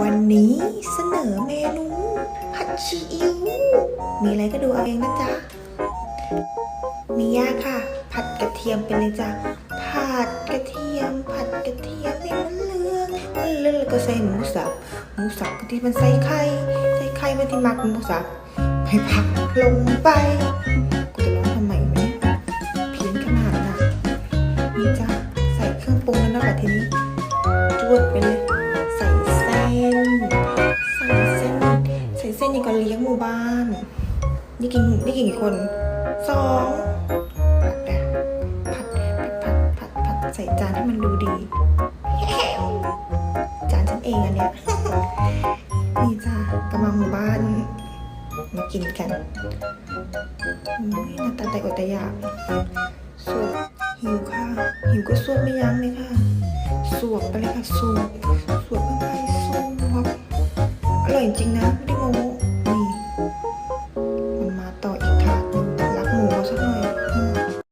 วันนี้เสนอเมนูผัดชีอิ๊ว มีอะไรก็ดูเอาเองนะจ๊ะ มียากค่ะ ผัดกระเทียมเป็นเลยจ้ะ ผัดกระเทียม ผัดกระเทียมให้มันเหลืองมันเหลืองแล้วก็ใส่หมูสับ หมูสับก็ที่มันใส่ไข่ ใส่ไข่มันที่หมักหมูสับไปผักลงไปกูจะร้องทำไมงี้เพี้ยนขนาดน่ะนี่จ้ะใส่เครื่องปรุงแล้วนะแบบทีนี้จวดไปเลย ส่เส้นย่างกับเลี้ยงหมู่บ้าน นี่กินนี่กินกี่คนสองผัดนะผัดผัดผัดผัดผัดใส่จานให้มันดูดี จานฉันเองอันเนี้ยนี่จ้ากำลังหมู่บ้าน มากินกันหน้าตาแต่อดแต่อยากสวบหิวค่ะ หิวก็สวบไม่ยั้งเลยค่ะสวบไปเลยค่ะสวบสวบเข้าไปสวบอร่อยจริงนะดูดิ